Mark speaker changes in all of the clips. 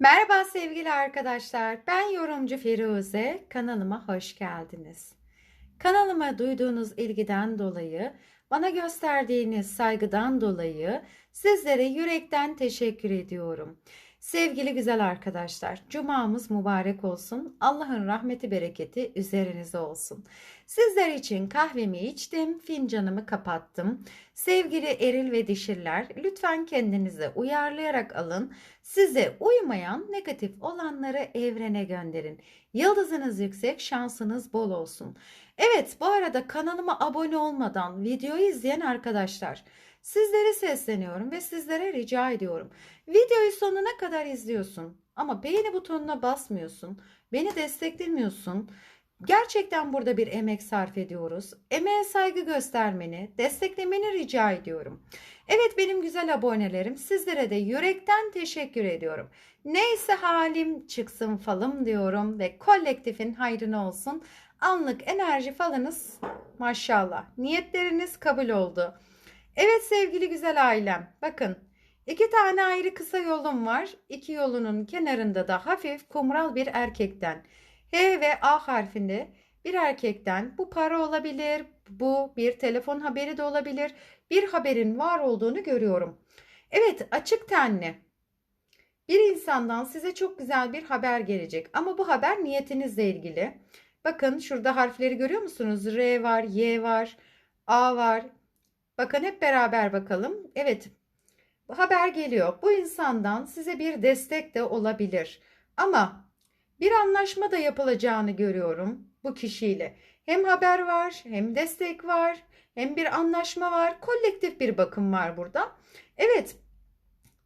Speaker 1: Merhaba sevgili arkadaşlar. Ben yorumcu Firuze. Kanalıma hoş geldiniz. Kanalıma duyduğunuz ilgiden dolayı, bana gösterdiğiniz saygıdan dolayı sizlere yürekten teşekkür ediyorum. Sevgili güzel arkadaşlar, cumamız mübarek olsun. Allah'ın rahmeti bereketi üzerinize olsun. Sizler için kahvemi içtim, fincanımı kapattım. Sevgili eril ve dişiller, lütfen kendinize uyarlayarak alın. Size uymayan negatif olanları evrene gönderin. Yıldızınız yüksek, şansınız bol olsun. Evet, bu arada kanalıma abone olmadan videoyu izleyen arkadaşlar, sizlere sesleniyorum ve sizlere rica ediyorum. Videoyu sonuna kadar izliyorsun ama beğeni butonuna basmıyorsun, beni desteklemiyorsun. Gerçekten burada bir emek sarf ediyoruz. Emeğe saygı göstermeni, desteklemeni rica ediyorum. Evet benim güzel abonelerim sizlere de yürekten teşekkür ediyorum. Neyse halim çıksın falım diyorum ve kolektifin hayrına olsun. Anlık enerji falınız maşallah. Niyetleriniz kabul oldu. Evet sevgili güzel ailem bakın iki tane ayrı kısa yolum var. İki yolunun kenarında da hafif kumral bir erkekten H ve A harfinde bir erkekten bu para olabilir, bu bir telefon haberi de olabilir. Bir haberin var olduğunu görüyorum. Evet, açık tenli. Bir insandan size çok güzel bir haber gelecek ama bu haber niyetinizle ilgili. Bakın şurada harfleri görüyor musunuz? R var, Y var, A var. Bakın hep beraber bakalım. Evet, haber geliyor. Bu insandan size bir destek de olabilir. Ama bir anlaşma da yapılacağını görüyorum bu kişiyle. Hem haber var, hem destek var, hem bir anlaşma var. Kolektif bir bakım var burada. Evet.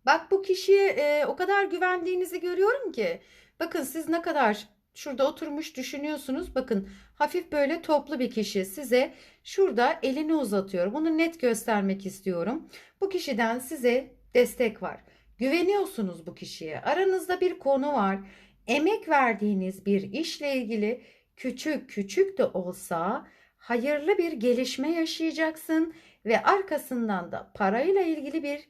Speaker 1: Bak bu kişiye e, o kadar güvendiğinizi görüyorum ki. Bakın siz ne kadar şurada oturmuş düşünüyorsunuz. Bakın hafif böyle toplu bir kişi size şurada elini uzatıyor. Bunu net göstermek istiyorum. Bu kişiden size destek var. Güveniyorsunuz bu kişiye. Aranızda bir konu var emek verdiğiniz bir işle ilgili küçük küçük de olsa hayırlı bir gelişme yaşayacaksın ve arkasından da parayla ilgili bir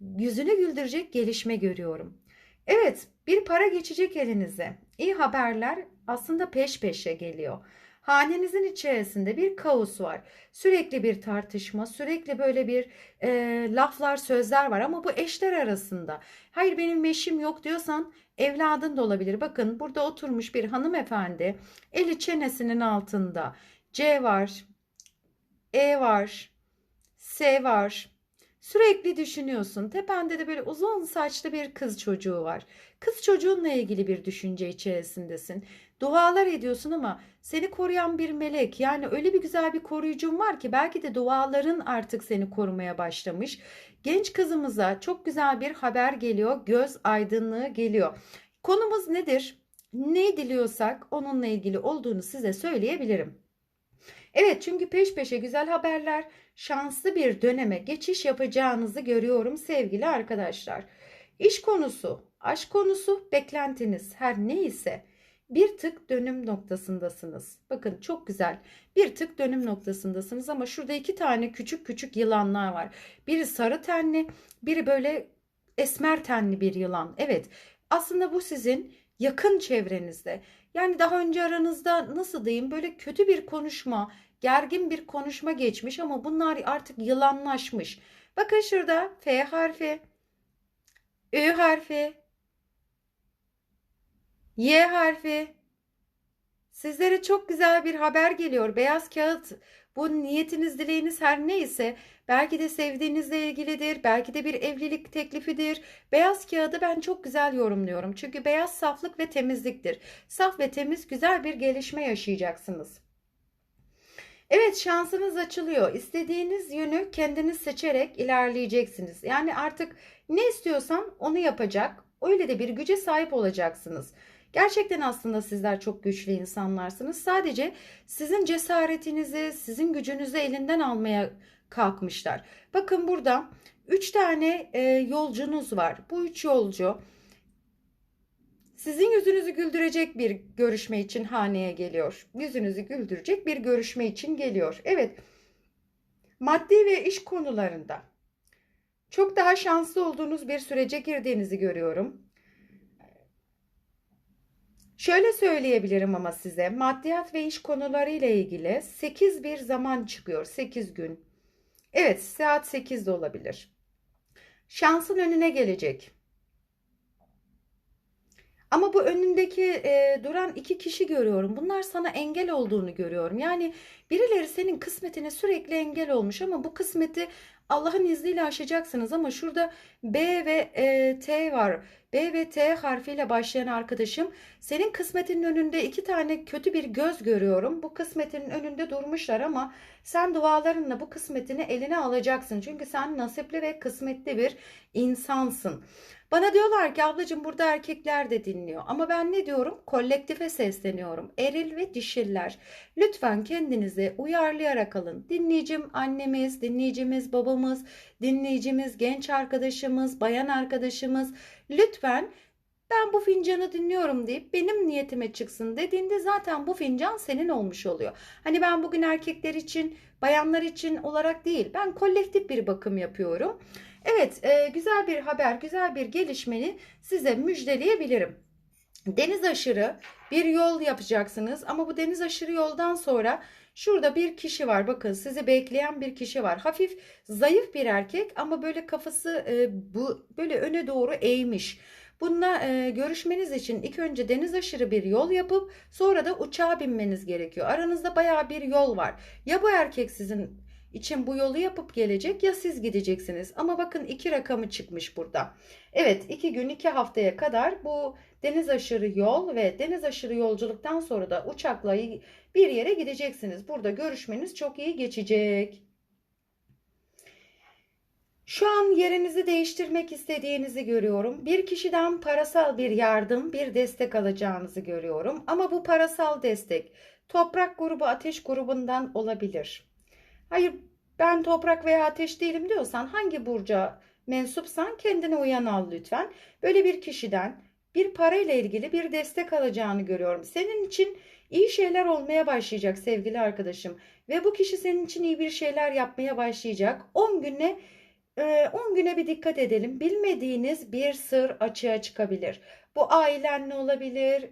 Speaker 1: yüzünü güldürecek gelişme görüyorum. Evet, bir para geçecek elinize. İyi haberler aslında peş peşe geliyor. Hanenizin içerisinde bir kaos var. Sürekli bir tartışma, sürekli böyle bir e, laflar, sözler var ama bu eşler arasında. Hayır benim eşim yok diyorsan evladın da olabilir. Bakın burada oturmuş bir hanımefendi eli çenesinin altında. C var, E var, S var. Sürekli düşünüyorsun. Tepende de böyle uzun saçlı bir kız çocuğu var. Kız çocuğunla ilgili bir düşünce içerisindesin. Dualar ediyorsun ama seni koruyan bir melek yani öyle bir güzel bir koruyucun var ki belki de duaların artık seni korumaya başlamış. Genç kızımıza çok güzel bir haber geliyor. Göz aydınlığı geliyor. Konumuz nedir? Ne diliyorsak onunla ilgili olduğunu size söyleyebilirim. Evet çünkü peş peşe güzel haberler, şanslı bir döneme geçiş yapacağınızı görüyorum sevgili arkadaşlar. İş konusu, aşk konusu, beklentiniz her neyse bir tık dönüm noktasındasınız. Bakın çok güzel. Bir tık dönüm noktasındasınız ama şurada iki tane küçük küçük yılanlar var. Biri sarı tenli, biri böyle esmer tenli bir yılan. Evet. Aslında bu sizin yakın çevrenizde. Yani daha önce aranızda nasıl diyeyim böyle kötü bir konuşma, gergin bir konuşma geçmiş ama bunlar artık yılanlaşmış. Bakın şurada F harfi, Ü harfi, Y harfi. Sizlere çok güzel bir haber geliyor. Beyaz kağıt. Bu niyetiniz, dileğiniz her neyse belki de sevdiğinizle ilgilidir. Belki de bir evlilik teklifidir. Beyaz kağıdı ben çok güzel yorumluyorum. Çünkü beyaz saflık ve temizliktir. Saf ve temiz güzel bir gelişme yaşayacaksınız. Evet şansınız açılıyor. İstediğiniz yönü kendiniz seçerek ilerleyeceksiniz. Yani artık ne istiyorsan onu yapacak. Öyle de bir güce sahip olacaksınız. Gerçekten aslında sizler çok güçlü insanlarsınız. Sadece sizin cesaretinizi, sizin gücünüzü elinden almaya kalkmışlar. Bakın burada 3 tane e, yolcunuz var. Bu 3 yolcu sizin yüzünüzü güldürecek bir görüşme için haneye geliyor. Yüzünüzü güldürecek bir görüşme için geliyor. Evet. Maddi ve iş konularında çok daha şanslı olduğunuz bir sürece girdiğinizi görüyorum. Şöyle söyleyebilirim ama size maddiyat ve iş konuları ile ilgili 8 bir zaman çıkıyor. 8 gün. Evet saat 8 de olabilir. Şansın önüne gelecek. Ama bu önündeki e, duran iki kişi görüyorum. Bunlar sana engel olduğunu görüyorum. Yani birileri senin kısmetine sürekli engel olmuş ama bu kısmeti Allah'ın izniyle aşacaksınız. Ama şurada B ve e, T var. B ve T harfiyle başlayan arkadaşım senin kısmetinin önünde iki tane kötü bir göz görüyorum. Bu kısmetinin önünde durmuşlar ama sen dualarınla bu kısmetini eline alacaksın. Çünkü sen nasipli ve kısmetli bir insansın. Bana diyorlar ki ablacığım burada erkekler de dinliyor. Ama ben ne diyorum? Kolektife sesleniyorum. Eril ve dişiller. Lütfen kendinizi uyarlayarak alın. Dinleyicim annemiz, dinleyicimiz babamız, dinleyicimiz genç arkadaşımız, bayan arkadaşımız. Lütfen ben bu fincanı dinliyorum deyip benim niyetime çıksın dediğinde zaten bu fincan senin olmuş oluyor. Hani ben bugün erkekler için, bayanlar için olarak değil, ben kolektif bir bakım yapıyorum. Evet, e, güzel bir haber, güzel bir gelişmeyi size müjdeleyebilirim. Deniz aşırı bir yol yapacaksınız ama bu deniz aşırı yoldan sonra şurada bir kişi var. Bakın sizi bekleyen bir kişi var. Hafif zayıf bir erkek ama böyle kafası e, bu böyle öne doğru eğmiş. Bununla e, görüşmeniz için ilk önce deniz aşırı bir yol yapıp sonra da uçağa binmeniz gerekiyor. Aranızda baya bir yol var. Ya bu erkek sizin için bu yolu yapıp gelecek ya siz gideceksiniz. Ama bakın iki rakamı çıkmış burada. Evet iki gün iki haftaya kadar bu deniz aşırı yol ve deniz aşırı yolculuktan sonra da uçakla bir yere gideceksiniz. Burada görüşmeniz çok iyi geçecek. Şu an yerinizi değiştirmek istediğinizi görüyorum. Bir kişiden parasal bir yardım, bir destek alacağınızı görüyorum. Ama bu parasal destek toprak grubu, ateş grubundan olabilir. Hayır ben toprak veya ateş değilim diyorsan hangi burca mensupsan kendine uyan al lütfen. Böyle bir kişiden bir parayla ilgili bir destek alacağını görüyorum. Senin için iyi şeyler olmaya başlayacak sevgili arkadaşım. Ve bu kişi senin için iyi bir şeyler yapmaya başlayacak. 10 güne 10 e, güne bir dikkat edelim. Bilmediğiniz bir sır açığa çıkabilir. Bu ailenle olabilir,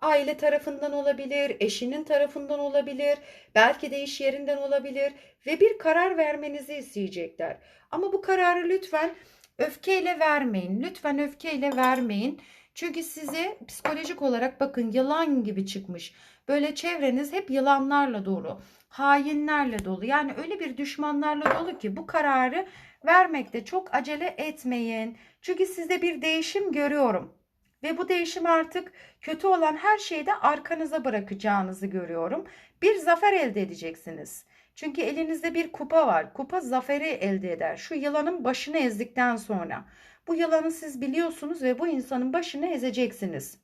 Speaker 1: aile tarafından olabilir, eşinin tarafından olabilir, belki de iş yerinden olabilir ve bir karar vermenizi isteyecekler. Ama bu kararı lütfen öfkeyle vermeyin. Lütfen öfkeyle vermeyin. Çünkü size psikolojik olarak bakın yılan gibi çıkmış. Böyle çevreniz hep yılanlarla dolu, hainlerle dolu. Yani öyle bir düşmanlarla dolu ki bu kararı vermekte çok acele etmeyin. Çünkü sizde bir değişim görüyorum. Ve bu değişim artık kötü olan her şeyi de arkanıza bırakacağınızı görüyorum. Bir zafer elde edeceksiniz. Çünkü elinizde bir kupa var. Kupa zaferi elde eder. Şu yılanın başını ezdikten sonra. Bu yılanı siz biliyorsunuz ve bu insanın başını ezeceksiniz.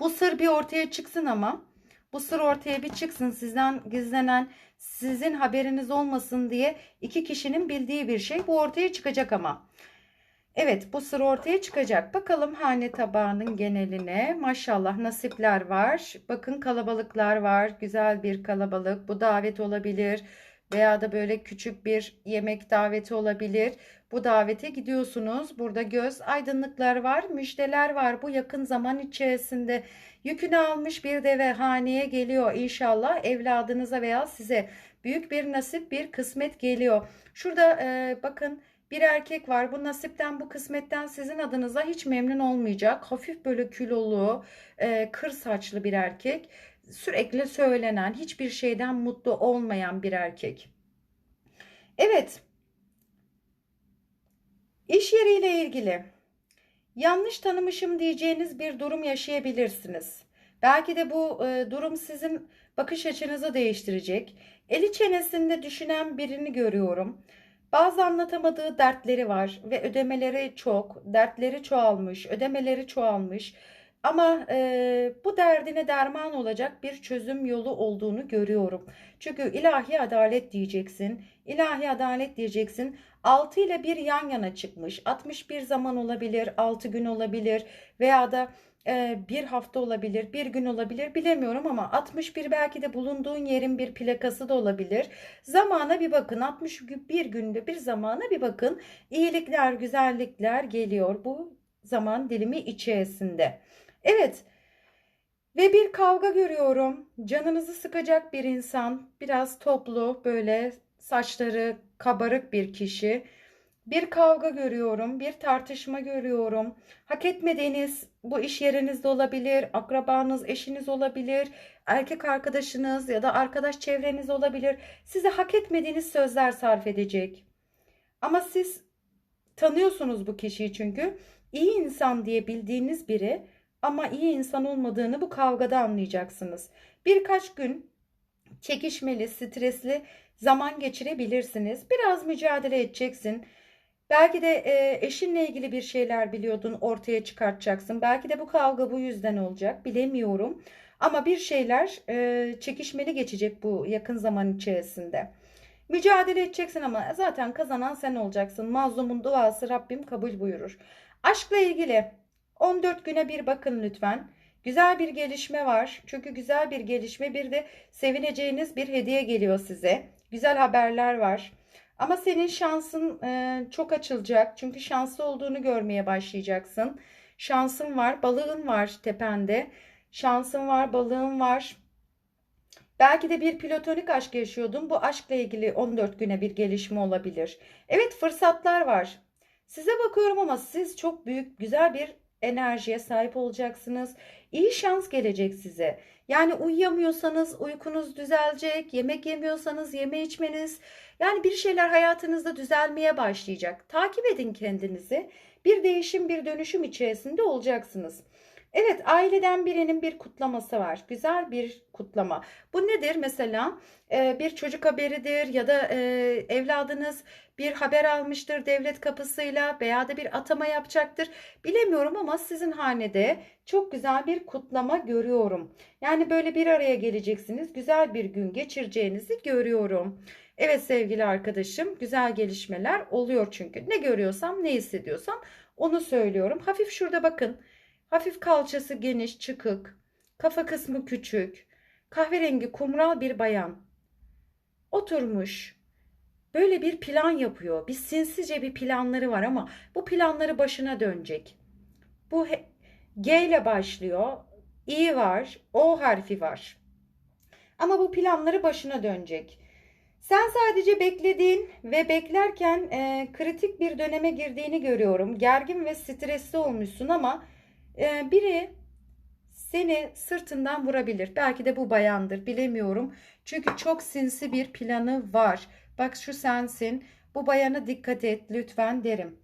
Speaker 1: Bu sır bir ortaya çıksın ama bu sır ortaya bir çıksın sizden gizlenen sizin haberiniz olmasın diye iki kişinin bildiği bir şey bu ortaya çıkacak ama. Evet bu sır ortaya çıkacak. Bakalım hane tabağının geneline. Maşallah nasipler var. Bakın kalabalıklar var. Güzel bir kalabalık. Bu davet olabilir. Veya da böyle küçük bir yemek daveti olabilir. Bu davete gidiyorsunuz. Burada göz aydınlıklar var. Müjdeler var. Bu yakın zaman içerisinde yükünü almış bir deve haneye geliyor. İnşallah evladınıza veya size büyük bir nasip bir kısmet geliyor. Şurada e, bakın bir erkek var. Bu nasipten, bu kısmetten sizin adınıza hiç memnun olmayacak. Hafif böyle kilolu, e, kır saçlı bir erkek. Sürekli söylenen, hiçbir şeyden mutlu olmayan bir erkek. Evet. İş yeriyle ilgili yanlış tanımışım diyeceğiniz bir durum yaşayabilirsiniz. Belki de bu e, durum sizin bakış açınızı değiştirecek. Eli çenesinde düşünen birini görüyorum. Bazı anlatamadığı dertleri var ve ödemeleri çok, dertleri çoğalmış, ödemeleri çoğalmış. Ama e, bu derdine derman olacak bir çözüm yolu olduğunu görüyorum. Çünkü ilahi adalet diyeceksin. ilahi adalet diyeceksin. 6 ile bir yan yana çıkmış. 61 zaman olabilir, 6 gün olabilir veya da e, bir hafta olabilir, bir gün olabilir bilemiyorum ama 61 belki de bulunduğun yerin bir plakası da olabilir. Zamana bir bakın 61 günde bir zamana bir bakın. İyilikler, güzellikler geliyor bu zaman dilimi içerisinde. Evet. Ve bir kavga görüyorum. Canınızı sıkacak bir insan. Biraz toplu, böyle saçları kabarık bir kişi. Bir kavga görüyorum, bir tartışma görüyorum. Hak etmediğiniz bu iş yerinizde olabilir, akrabanız, eşiniz olabilir, erkek arkadaşınız ya da arkadaş çevreniz olabilir. Size hak etmediğiniz sözler sarf edecek. Ama siz tanıyorsunuz bu kişiyi çünkü. iyi insan diye bildiğiniz biri ama iyi insan olmadığını bu kavgada anlayacaksınız. Birkaç gün çekişmeli, stresli zaman geçirebilirsiniz. Biraz mücadele edeceksin. Belki de e, eşinle ilgili bir şeyler biliyordun, ortaya çıkartacaksın. Belki de bu kavga bu yüzden olacak, bilemiyorum. Ama bir şeyler e, çekişmeli geçecek bu yakın zaman içerisinde. Mücadele edeceksin ama zaten kazanan sen olacaksın. Mazlumun duası Rabbim kabul buyurur. Aşkla ilgili 14 güne bir bakın lütfen. Güzel bir gelişme var. Çünkü güzel bir gelişme bir de sevineceğiniz bir hediye geliyor size. Güzel haberler var. Ama senin şansın e, çok açılacak. Çünkü şanslı olduğunu görmeye başlayacaksın. Şansın var, balığın var tepende. Şansın var, balığın var. Belki de bir platonik aşk yaşıyordun. Bu aşkla ilgili 14 güne bir gelişme olabilir. Evet fırsatlar var. Size bakıyorum ama siz çok büyük, güzel bir enerjiye sahip olacaksınız. İyi şans gelecek size. Yani uyuyamıyorsanız uykunuz düzelecek, yemek yemiyorsanız yeme içmeniz, yani bir şeyler hayatınızda düzelmeye başlayacak. Takip edin kendinizi. Bir değişim, bir dönüşüm içerisinde olacaksınız. Evet, aileden birinin bir kutlaması var. Güzel bir kutlama. Bu nedir? Mesela e, bir çocuk haberidir ya da e, evladınız bir haber almıştır devlet kapısıyla veya da bir atama yapacaktır. Bilemiyorum ama sizin hanede çok güzel bir kutlama görüyorum. Yani böyle bir araya geleceksiniz. Güzel bir gün geçireceğinizi görüyorum. Evet sevgili arkadaşım güzel gelişmeler oluyor çünkü. Ne görüyorsam ne hissediyorsam onu söylüyorum. Hafif şurada bakın. Hafif kalçası geniş, çıkık. Kafa kısmı küçük. Kahverengi kumral bir bayan. Oturmuş. Böyle bir plan yapıyor. Bir sinsice bir planları var ama bu planları başına dönecek. Bu G ile başlıyor. İ var. O harfi var. Ama bu planları başına dönecek. Sen sadece beklediğin ve beklerken e, kritik bir döneme girdiğini görüyorum. Gergin ve stresli olmuşsun ama e, biri seni sırtından vurabilir. Belki de bu bayandır bilemiyorum. Çünkü çok sinsi bir planı var. Bak şu sensin. Bu bayana dikkat et lütfen derim.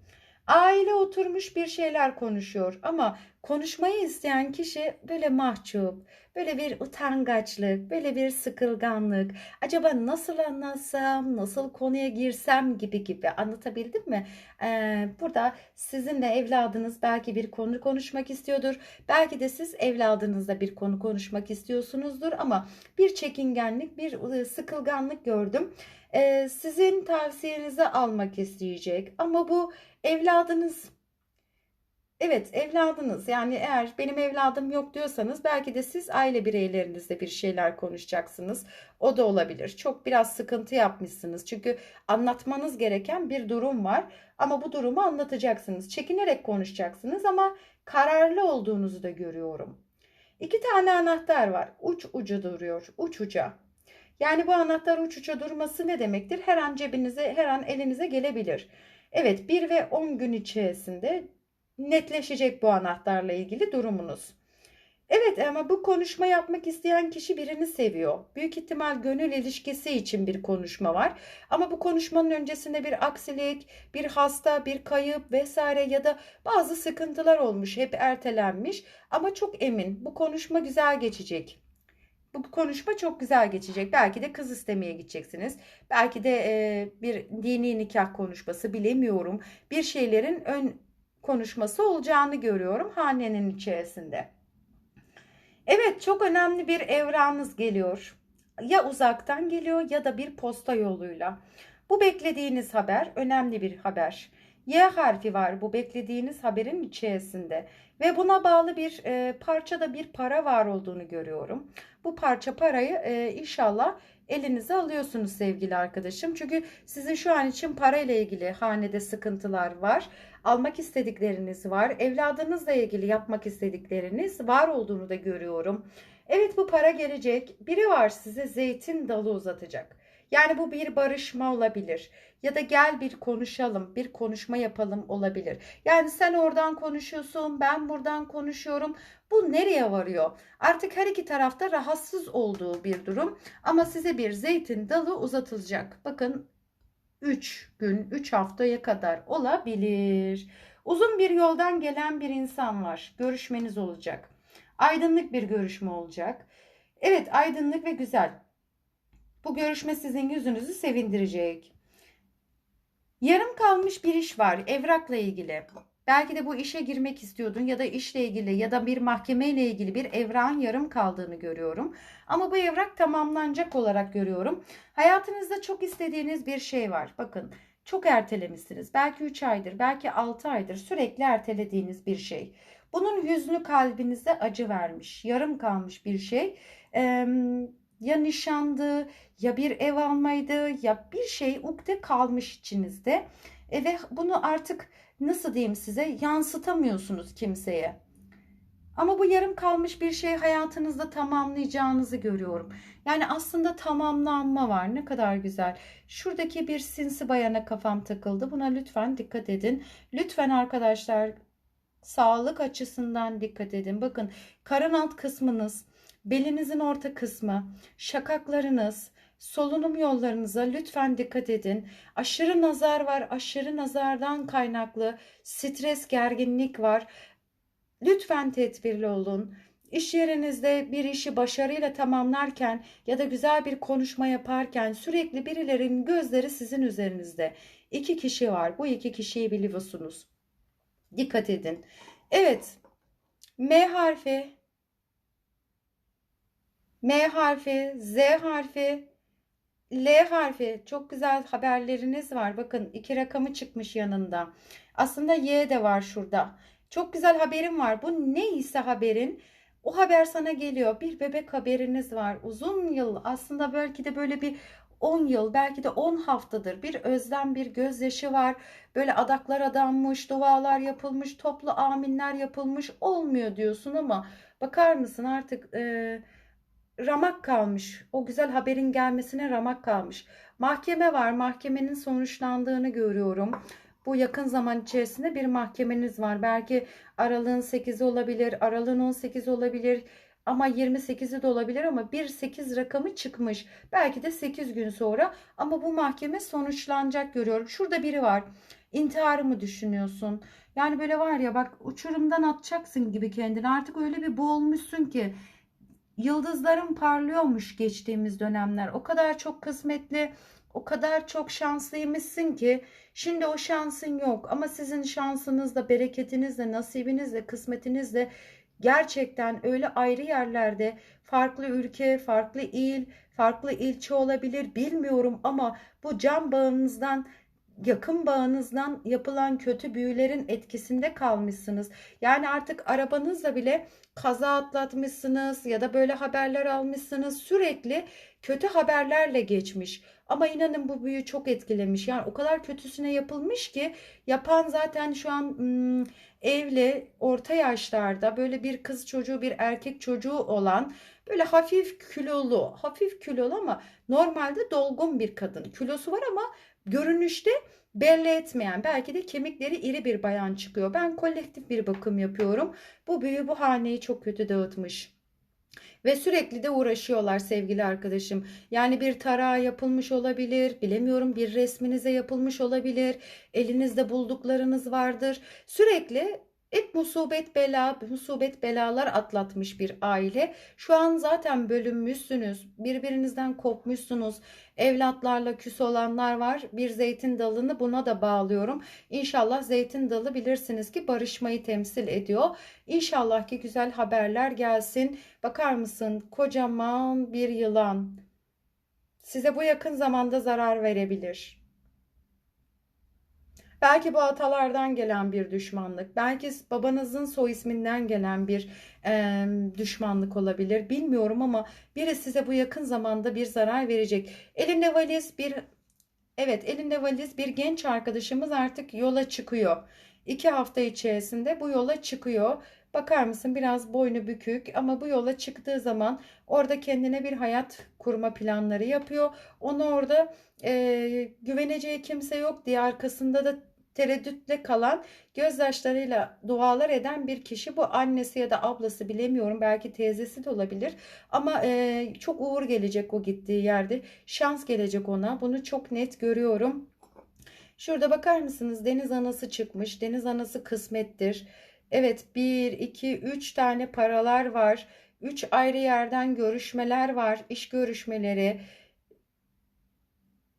Speaker 1: Aile oturmuş bir şeyler konuşuyor ama konuşmayı isteyen kişi böyle mahcup, böyle bir utangaçlık, böyle bir sıkılganlık. Acaba nasıl anlatsam, nasıl konuya girsem gibi gibi anlatabildim mi? Ee, burada sizinle evladınız belki bir konu konuşmak istiyordur. Belki de siz evladınızla bir konu konuşmak istiyorsunuzdur ama bir çekingenlik, bir sıkılganlık gördüm. Ee, sizin tavsiyenizi almak isteyecek ama bu evladınız Evet evladınız yani eğer benim evladım yok diyorsanız belki de siz aile bireylerinizle bir şeyler konuşacaksınız. O da olabilir. Çok biraz sıkıntı yapmışsınız. Çünkü anlatmanız gereken bir durum var. Ama bu durumu anlatacaksınız. Çekinerek konuşacaksınız ama kararlı olduğunuzu da görüyorum. İki tane anahtar var. Uç ucu duruyor. Uç uca. Yani bu anahtar uç uca durması ne demektir? Her an cebinize, her an elinize gelebilir. Evet 1 ve 10 gün içerisinde netleşecek bu anahtarla ilgili durumunuz. Evet ama bu konuşma yapmak isteyen kişi birini seviyor. Büyük ihtimal gönül ilişkisi için bir konuşma var. Ama bu konuşmanın öncesinde bir aksilik, bir hasta, bir kayıp vesaire ya da bazı sıkıntılar olmuş, hep ertelenmiş. Ama çok emin bu konuşma güzel geçecek. Bu konuşma çok güzel geçecek. Belki de kız istemeye gideceksiniz. Belki de e, bir dini nikah konuşması bilemiyorum. Bir şeylerin ön konuşması olacağını görüyorum hanenin içerisinde. Evet çok önemli bir evranınız geliyor. Ya uzaktan geliyor ya da bir posta yoluyla. Bu beklediğiniz haber önemli bir haber. Y harfi var bu beklediğiniz haberin içerisinde ve buna bağlı bir e, parçada bir para var olduğunu görüyorum. Bu parça parayı e, inşallah elinize alıyorsunuz sevgili arkadaşım. Çünkü sizin şu an için parayla ilgili hanede sıkıntılar var. Almak istedikleriniz var. Evladınızla ilgili yapmak istedikleriniz var olduğunu da görüyorum. Evet bu para gelecek. Biri var size zeytin dalı uzatacak. Yani bu bir barışma olabilir. Ya da gel bir konuşalım, bir konuşma yapalım olabilir. Yani sen oradan konuşuyorsun, ben buradan konuşuyorum. Bu nereye varıyor? Artık her iki tarafta rahatsız olduğu bir durum. Ama size bir zeytin dalı uzatılacak. Bakın 3 gün, 3 haftaya kadar olabilir. Uzun bir yoldan gelen bir insan var. Görüşmeniz olacak. Aydınlık bir görüşme olacak. Evet, aydınlık ve güzel. Bu görüşme sizin yüzünüzü sevindirecek. Yarım kalmış bir iş var evrakla ilgili. Belki de bu işe girmek istiyordun ya da işle ilgili ya da bir mahkemeyle ilgili bir evrağın yarım kaldığını görüyorum. Ama bu evrak tamamlanacak olarak görüyorum. Hayatınızda çok istediğiniz bir şey var. Bakın çok ertelemişsiniz. Belki 3 aydır, belki 6 aydır sürekli ertelediğiniz bir şey. Bunun hüznü kalbinize acı vermiş, yarım kalmış bir şey. Ee, ya nişandı, ya bir ev almaydı, ya bir şey ukde kalmış içinizde. E ve bunu artık nasıl diyeyim size yansıtamıyorsunuz kimseye. Ama bu yarım kalmış bir şey hayatınızda tamamlayacağınızı görüyorum. Yani aslında tamamlanma var. Ne kadar güzel. Şuradaki bir sinsi bayana kafam takıldı. Buna lütfen dikkat edin. Lütfen arkadaşlar sağlık açısından dikkat edin. Bakın karın alt kısmınız, belinizin orta kısmı, şakaklarınız, solunum yollarınıza lütfen dikkat edin. Aşırı nazar var, aşırı nazardan kaynaklı stres, gerginlik var. Lütfen tedbirli olun. İş yerinizde bir işi başarıyla tamamlarken ya da güzel bir konuşma yaparken sürekli birilerinin gözleri sizin üzerinizde. İki kişi var. Bu iki kişiyi biliyorsunuz. Dikkat edin. Evet. M harfi, M harfi, Z harfi, L harfi. Çok güzel haberleriniz var. Bakın iki rakamı çıkmış yanında. Aslında Y de var şurada. Çok güzel haberim var. Bu neyse haberin o haber sana geliyor. Bir bebek haberiniz var. Uzun yıl aslında belki de böyle bir 10 yıl belki de 10 haftadır bir özlem bir gözyaşı var. Böyle adaklar adanmış, dualar yapılmış, toplu aminler yapılmış olmuyor diyorsun ama bakar mısın artık e, ramak kalmış. O güzel haberin gelmesine ramak kalmış. Mahkeme var. Mahkemenin sonuçlandığını görüyorum. Bu yakın zaman içerisinde bir mahkemeniz var. Belki aralığın 8'i olabilir, aralığın 18'i olabilir ama 28'i de olabilir ama bir 8 rakamı çıkmış. Belki de 8 gün sonra ama bu mahkeme sonuçlanacak görüyorum. Şurada biri var. İntiharı mı düşünüyorsun? Yani böyle var ya bak uçurumdan atacaksın gibi kendini. Artık öyle bir boğulmuşsun ki yıldızların parlıyormuş geçtiğimiz dönemler. O kadar çok kısmetli, o kadar çok şanslıymışsın ki şimdi o şansın yok. Ama sizin şansınızla, bereketinizle, nasibinizle, kısmetinizle gerçekten öyle ayrı yerlerde farklı ülke, farklı il, farklı ilçe olabilir bilmiyorum ama bu can bağınızdan yakın bağınızdan yapılan kötü büyülerin etkisinde kalmışsınız. Yani artık arabanızla bile kaza atlatmışsınız ya da böyle haberler almışsınız. Sürekli kötü haberlerle geçmiş. Ama inanın bu büyü çok etkilemiş. Yani o kadar kötüsüne yapılmış ki yapan zaten şu an hmm, evli, orta yaşlarda böyle bir kız çocuğu, bir erkek çocuğu olan böyle hafif kilolu, hafif kilolu ama normalde dolgun bir kadın. Kilosu var ama görünüşte belli etmeyen belki de kemikleri iri bir bayan çıkıyor. Ben kolektif bir bakım yapıyorum. Bu büyü bu haneyi çok kötü dağıtmış. Ve sürekli de uğraşıyorlar sevgili arkadaşım. Yani bir tarağı yapılmış olabilir, bilemiyorum bir resminize yapılmış olabilir, elinizde bulduklarınız vardır. Sürekli hep musibet bela, musibet belalar atlatmış bir aile. Şu an zaten bölünmüşsünüz. Birbirinizden kopmuşsunuz. Evlatlarla küs olanlar var. Bir zeytin dalını buna da bağlıyorum. İnşallah zeytin dalı bilirsiniz ki barışmayı temsil ediyor. İnşallah ki güzel haberler gelsin. Bakar mısın? Kocaman bir yılan. Size bu yakın zamanda zarar verebilir. Belki bu atalardan gelen bir düşmanlık, belki babanızın soy isminden gelen bir e, düşmanlık olabilir. Bilmiyorum ama biri size bu yakın zamanda bir zarar verecek. Elinde valiz bir Evet, elinde valiz bir genç arkadaşımız artık yola çıkıyor. İki hafta içerisinde bu yola çıkıyor. Bakar mısın biraz boynu bükük ama bu yola çıktığı zaman orada kendine bir hayat kurma planları yapıyor. Onu orada e, güveneceği kimse yok diye arkasında da tereddütle kalan gözyaşlarıyla dualar eden bir kişi bu annesi ya da ablası bilemiyorum belki teyzesi de olabilir ama e, çok uğur gelecek o gittiği yerde şans gelecek ona bunu çok net görüyorum. Şurada bakar mısınız deniz anası çıkmış deniz anası kısmettir. Evet bir iki üç tane paralar var. Üç ayrı yerden görüşmeler var iş görüşmeleri.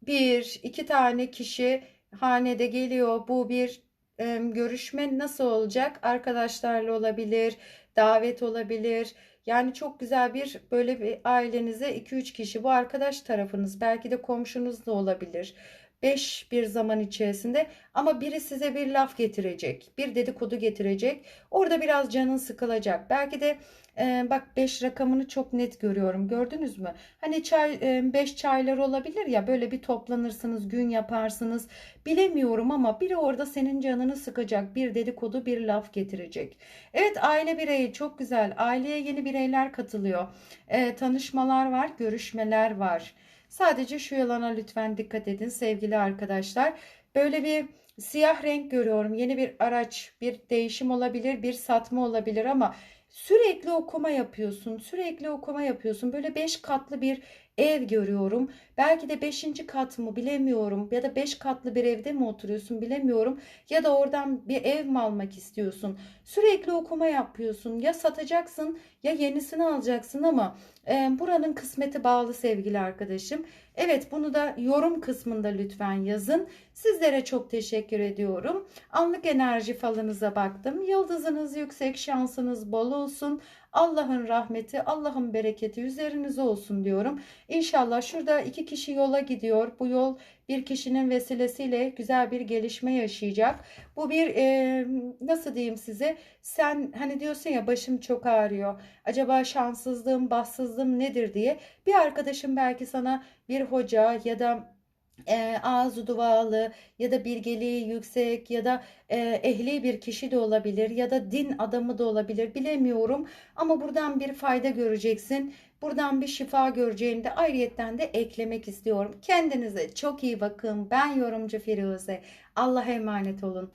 Speaker 1: Bir iki tane kişi hanede geliyor. Bu bir e, görüşme nasıl olacak? Arkadaşlarla olabilir, davet olabilir. Yani çok güzel bir böyle bir ailenize 2-3 kişi bu arkadaş tarafınız belki de komşunuz da olabilir. 5 bir zaman içerisinde ama biri size bir laf getirecek, bir dedikodu getirecek. Orada biraz canın sıkılacak. Belki de e, bak 5 rakamını çok net görüyorum. Gördünüz mü? Hani çay 5 çaylar olabilir ya böyle bir toplanırsınız, gün yaparsınız. Bilemiyorum ama biri orada senin canını sıkacak. Bir dedikodu, bir laf getirecek. Evet aile bireyi çok güzel. Aileye yeni bireyler katılıyor. E, tanışmalar var, görüşmeler var. Sadece şu yalana lütfen dikkat edin sevgili arkadaşlar. Böyle bir siyah renk görüyorum. Yeni bir araç, bir değişim olabilir, bir satma olabilir ama sürekli okuma yapıyorsun. Sürekli okuma yapıyorsun. Böyle beş katlı bir ev görüyorum. Belki de beşinci kat mı bilemiyorum ya da beş katlı bir evde mi oturuyorsun bilemiyorum ya da oradan bir ev mi almak istiyorsun. Sürekli okuma yapıyorsun ya satacaksın ya yenisini alacaksın ama e, buranın kısmeti bağlı sevgili arkadaşım. Evet bunu da yorum kısmında lütfen yazın. Sizlere çok teşekkür ediyorum. Anlık enerji falınıza baktım. Yıldızınız yüksek, şansınız bol olsun. Allah'ın rahmeti, Allah'ın bereketi üzerinize olsun diyorum. İnşallah şurada iki kişi yola gidiyor. Bu yol bir kişinin vesilesiyle güzel bir gelişme yaşayacak. Bu bir e, nasıl diyeyim size? Sen hani diyorsun ya başım çok ağrıyor. Acaba şanssızlığım, bahtsızlığım nedir diye. Bir arkadaşım belki sana bir hoca ya da e, ağzı dualı ya da bilgeliği yüksek ya da e, ehli bir kişi de olabilir ya da din adamı da olabilir bilemiyorum ama buradan bir fayda göreceksin. Buradan bir şifa göreceğini de ayrıyetten de eklemek istiyorum. Kendinize çok iyi bakın. Ben yorumcu Firuze. Allah'a emanet olun.